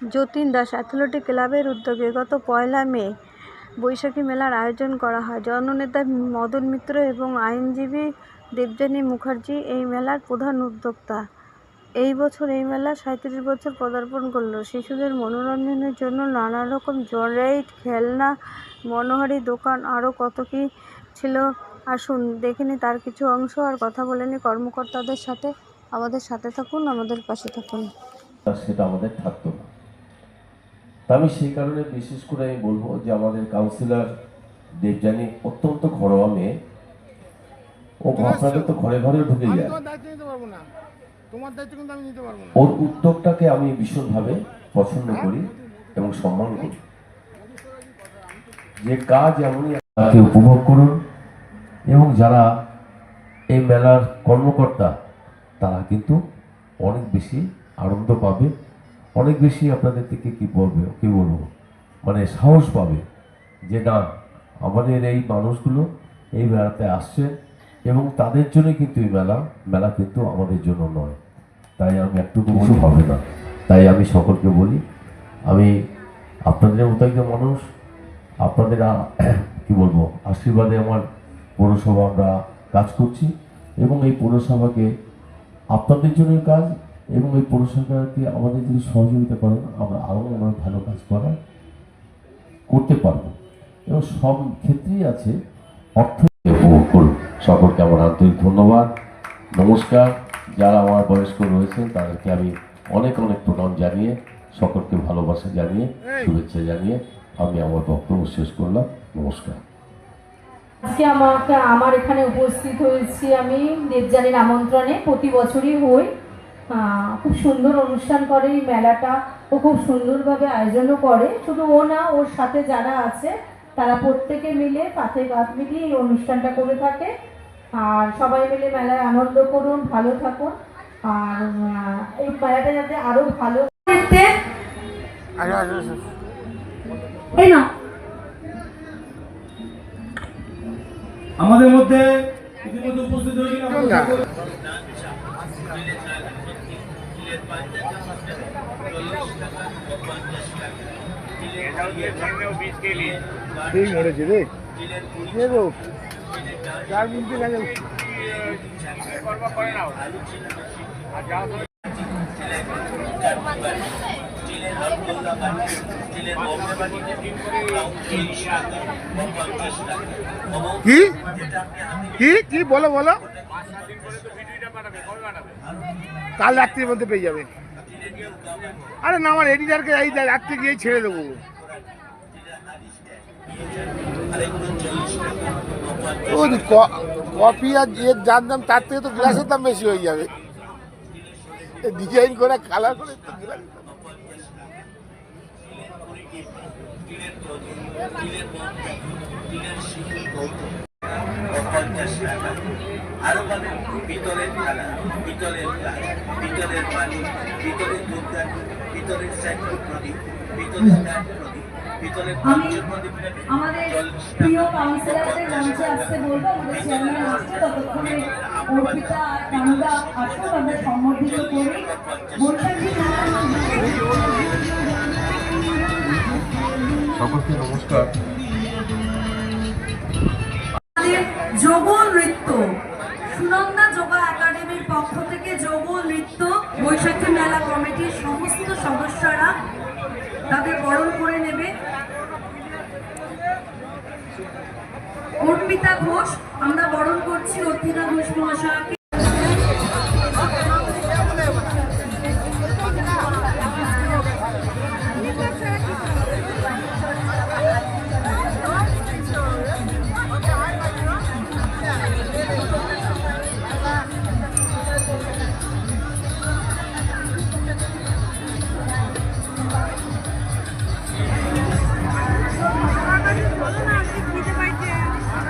Jatin Das athletic ক্লাবের উদ্যোগে গত পয়লা মে বৈশাখী মেলার আয়োজন করা হয়। জননেতা মদন মিত্র এবং আইনজীবী দেবযানী মুখার্জি এই মেলার প্রধান উদ্যোক্তা। এই বছর এই মেলা সাঁত্রিশ বছর পদার্পণ করল। শিশুদের মনোরঞ্জনের জন্য নানা রকম জরাইড খেলনা, মনোহারি দোকান, আরও কত কী ছিল আসুন দেখে নি তার কিছু অংশ আর কথা বলে নি কর্মকর্তাদের সাথে আমাদের সাথে থাকুন, আমাদের পাশে থাকুন। সেটা আমাদের থাকতো না। আমি সেই কারণে বিশেষ করে আমি বলব যে আমাদের কাউন্সিলর দেবযানী অত্যন্ত ঘরোয়া মেয়ে। ও আপনাদের তো ঘরে ঘরে ঢুকে যায়। ওর উদ্যোগটাকে আমি ভীষণভাবে পছন্দ করি এবং সম্মান করি। যে কাজ এমনই তাকে উপভোগ করুন এবং যারা এই মেলার কর্মকর্তা তারা কিন্তু অনেক বেশি আনন্দ পাবে। অনেক বেশি আপনাদের থেকে কি বলবে, কি বলব? মানে সাহস পাবে যে না, আমাদের এই মানুষগুলো এই মেলাতে আসছে এবং তাদের জন্য কিন্তু এই মেলা মেলা কিন্তু আমাদের জন্য নয়। তাই আমি একটুকু কিছু হবে না। তাই আমি সকলকে বলি, আমি আপনাদের মতো একজন মানুষ, আপনাদের কি বলব, আশীর্বাদে আমার পৌরসভা আমরা কাজ করছি এবং এই পৌরসভাকে আপনাদের জন্য কাজ এবং এই পৌরসভাকে আমাদের যদি সহযোগিতা করেন আমরা আরও অনেক ভালো কাজ করার করতে পারব। এবং সব ক্ষেত্রেই আছে অর্থ। সকলকে আমার আন্তরিক ধন্যবাদ। নমস্কার। যারা আমার বয়স্ক রয়েছেন তাদেরকে আমি অনেক অনেক প্রণাম জানিয়ে সকলকে ভালোবাসা জানিয়ে শুভেচ্ছা জানিয়ে আমি আমার বক্তব্য শেষ করলাম। নমস্কার। আজকে আমাকে আমার এখানে উপস্থিত হয়েছি আমি দেবযানীর আমন্ত্রণে প্রতি বছরই হই। খুব সুন্দর অনুষ্ঠান করে এই মেলাটা। ও খুব সুন্দরভাবে আয়োজনও করে। শুধু ও না ওর সাথে যারা আছে তারা প্রত্যেকে মিলে পাতে কাঁধ মিলিয়ে এই অনুষ্ঠানটা করে থাকে। আর সবাই মিলে মেলায় আনন্দ করুন ভালো থাকুন। আর এই মেলাটা যাতে আরও ভালো এই না আমাদের মধ্যে ইতিমধ্যে উপস্থিত হয়েছেন না। মরেছে রে চার মিনিটে গেছে কি কি কি বলো বলো কাল রাত্রির মধ্যে পেয়ে যাবে। আরে না, আমার এডিটারকে এই রাত্রে গিয়ে ছেড়ে দেবো। ক- কফি আর এর যার দাম তার থেকে তো গ্লাসের দাম বেশি হয়ে যাবে। ডিজাইন করে কালার করে পঞ্চাশ টাকা আরও পাবেন পিতলের থালা পিতলের কাজ পিতলের পানি পিতলের ধূপদানি পিতলের স্যান্ডু প্রদীপ পিতলের প্রদীপ সকলকে নমস্কার। যোগ নৃত্য। সুনন্দা যোগা একাডেমির পক্ষ থেকে যোগ নৃত্য, বৈশাখী মেলা কমিটির সমস্ত সদস্যরা তাদের বরণ করে নেবে। অর্পিতা ঘোষ, আমরা বরণ করছি অর্পিতা ঘোষ মহাশয়কে।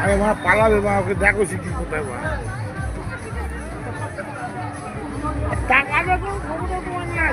আরে মা পালাবে মা ওকে দেখো সে কি কোথায় মা টাকা দেখো তোমার নাই।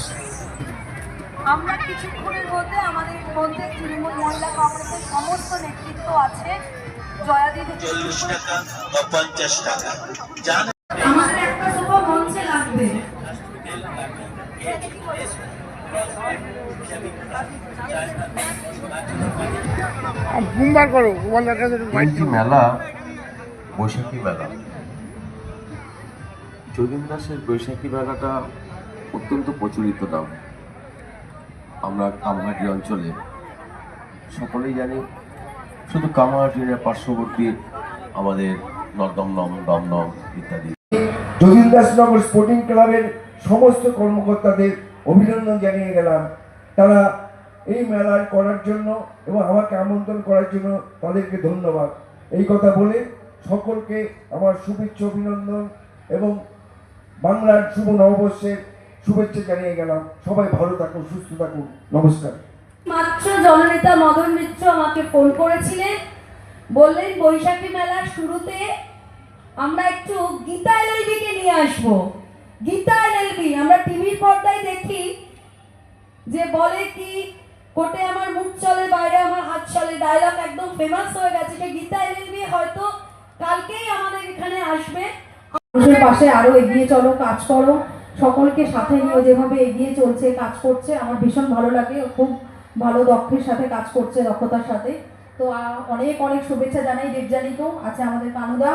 আমরা কিছুক্ষণের মধ্যে আমাদের মধ্যে তৃণমূল মহিলা কংগ্রেসের সমস্ত নেতৃত্ব আছে। জয়াদি চল্লিশ টাকা বা পঞ্চাশ টাকা। আমাদের একটা সোফা মঞ্চে লাগবে। বুমবার করো মেলা বৈশাখী মেলা। যোগিন দাসের বৈশাখী মেলাটা অত্যন্ত প্রচলিত নাম আমরা কামহাটি অঞ্চলে সকলেই জানি, শুধু কামহাটি পার্শ্ববর্তী আমাদের নর্দমদম দমদম ইত্যাদি। যোগিন্দাসনগর স্পোর্টিং ক্লাবের সমস্ত কর্মকর্তাদের অভিনন্দন জানিয়ে গেলাম। তারা এই মেলায় করার জন্য এবং আমাকে আমন্ত্রণ করার জন্য তাদেরকে ধন্যবাদ। এই কথা বলে সকলকে আমার শুভেচ্ছা, অভিনন্দন এবং বাংলার শুভ নববর্ষের শুভেচ্ছা জানিয়ে গেলাম। সবাই ভালো থাকুন, সুস্থ থাকুন। নমস্কার। মাত্র জননেতা মদন মিত্র আমাকে ফোন করেছিলেন বললেন বৈশাখী মেলার শুরুতে আমরা একটু গীতা এলএলবিকে নিয়ে আসব। গীতা এলএলবি আমরা টিভির পর্দায় দেখি যে বলে কি, কোটে আমার মুখ চলে, বাইরে আমার হাত চলে ডায়লগ একদম ফেমাস হয়ে গেছে। যে গীতা এলএলবি হয়তো কালকেই আমাদের এখানে আসবে। মানুষের পাশে আরও এগিয়ে চলো, কাজ করো। সকলকে সাথে নিয়ে যেভাবে এগিয়ে চলছে কাজ করছে আমার ভীষণ ভালো লাগে। খুব ভালো দক্ষের সাথে কাজ করছে দক্ষতার সাথে। তো অনেক অনেক শুভেচ্ছা জানাই দেবজানিকেও আছে আমাদের কানুদা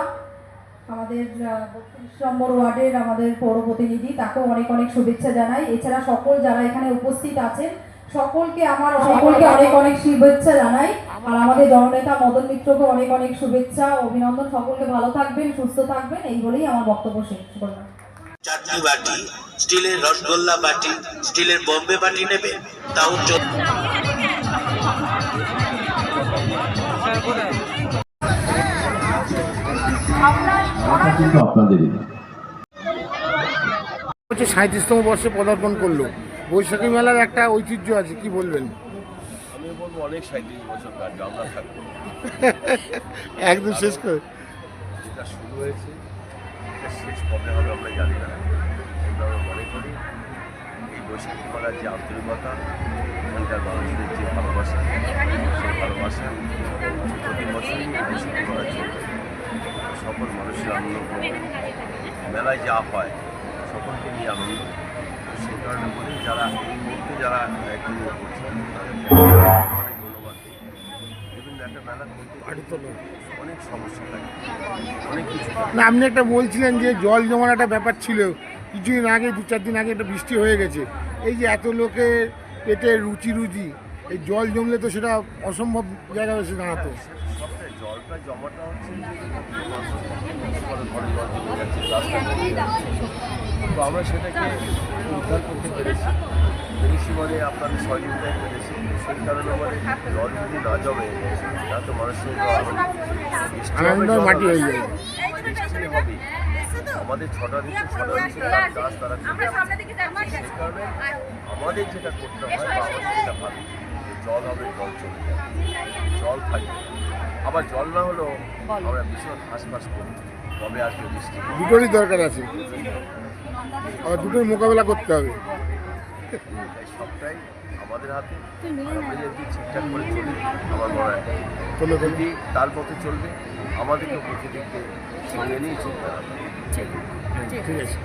আমাদের বত্রিশ নম্বর ওয়ার্ডের আমাদের পৌর প্রতিনিধি তাকেও অনেক অনেক শুভেচ্ছা জানাই। এছাড়া সকল যারা এখানে উপস্থিত আছেন সকলকে আমার সকলকে অনেক অনেক শুভেচ্ছা জানাই। আর আমাদের জননেতা মদন মিত্রকে অনেক অনেক শুভেচ্ছা অভিনন্দন। সকলকে ভালো থাকবেন সুস্থ থাকবেন এই বলেই আমার বক্তব্য শেষ করলাম। চাটনি বাটি স্টিলের রসগোল্লা বাটি স্টিলের বোম্বে বাটি নেবেন তাও হচ্ছে সাঁত্রিশতম বর্ষে পদার্পণ করল। বৈশাখী মেলার একটা ঐতিহ্য আছে কি বলবেন? আমি বলব অনেক সাঁত্রিশ বছর কাটবে আমরা থাকব। একদম শেষ করে যেটা শুরু হয়েছে এটা শেষ কবে হবে, আমরা জানি না কিন্তু আমরা মনে করি এই বৈশাখী মেলার যে আন্তরিকতা এখানকার মানুষদের যে ভালোবাসা, সেই ভালোবাসা প্রতি বছরই বৈশাখী মেলা চলবে সকল মানুষের আনন্দ মেলায় যা হয়, সকলকে নিয়ে আনন্দ সেই কারণে বলি, যারা এই মুহূর্তে যারা করছেন দিই। বিভিন্ন একটা মেলা করতে অনেক সমস্যা থাকে অনেক কিছু না আপনি একটা বলছিলেন যে জল জমার একটা ব্যাপার ছিল। কিছুদিন আগে দু চার দিন আগে একটা বৃষ্টি হয়ে গেছে। এই যে এত লোকে পেটে রুচি রুচি এই জল জমলে তো সেটা অসম্ভব জায়গা হয়েছে দাঁড়াতো। জলটা জমাটা হচ্ছে তো আমরা সেটাকে উদ্ধার করতে পেরেছি। পেরেছি মানে আপনাদের সহযোগিতায় পেরেছি। সেই কারণে আমাদের জল যদি না জমে তা তো মানুষের মাটি হয়ে আমাদের ছটা ঋতু ছটা ঋতু তার কাজ তারা সেই কারণে আমাদের যেটা করতে হয় বা আমাদের যেটা ভাবি যে জল হবে জল চলে যাবে জল থাকবে আবার জল না হলেও আমরা ভীষণ হাসপাস করি। কবে আসবে বৃষ্টি? দুটোরই দরকার আছে। আবার দুটোর মোকাবেলা করতে হবে। সবটাই আমাদের হাতে। আর আমরা যদি ঠিকঠাক করে চলি আমার মনে হয় যদি তার পথে চলবে আমাদেরকে প্রকৃতিকে সঙ্গে নিয়ে চলতে হবে। ঠিক আছে।